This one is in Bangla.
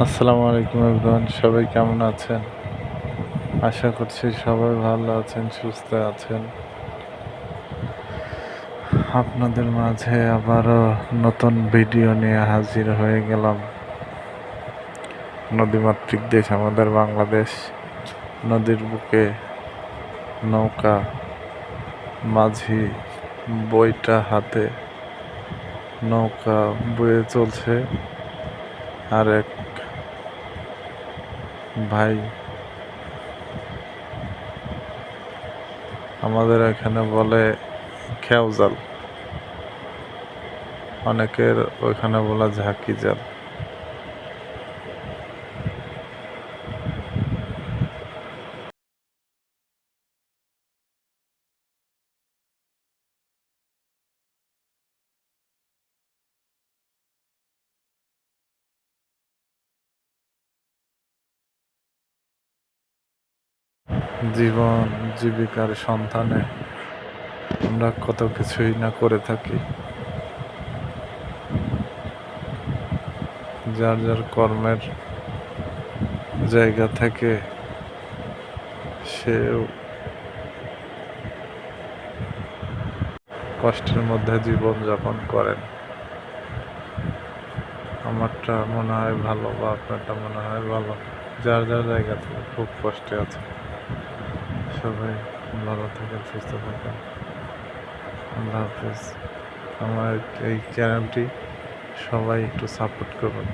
আসসালামু আলাইকুম এভরিওয়ান সবাই কেমন আছেন? আশা করছি সবাই ভালো আছেন, সুস্থ আছেন। আপনাদের মাঝে আবারও নতুন ভিডিও নিয়ে হাজির হয়ে গেলাম। নদীমাতৃক দেশ, আমাদের বাংলাদেশ। নদীর বুকে নৌকা, মাঝি, বইটা হাতে। নৌকা বয়ে চলছে। আর এক ভাই আমাদের এখানে বলে খেউজাল। জাল অনেকের ওইখানে বলা ঝাঁকি জাল জীবন, জীবিকার সন্ধানে আমরা কত কিছুই না করে থাকি। যার যার কর্মের জায়গা থেকে সেও কষ্টের মধ্যে জীবন যাপন করেন। আমারটা মনে হয় ভালো বা আপনারটা মনে হয় ভালো। যার যার জায়গা থেকে খুব কষ্টে আছে। সবাই ভালো থাকেন সুস্থ থাকেন। আল্লাহ হাফেজ। আমার এই চ্যানেলটি সবাই একটু সাপোর্ট করুন।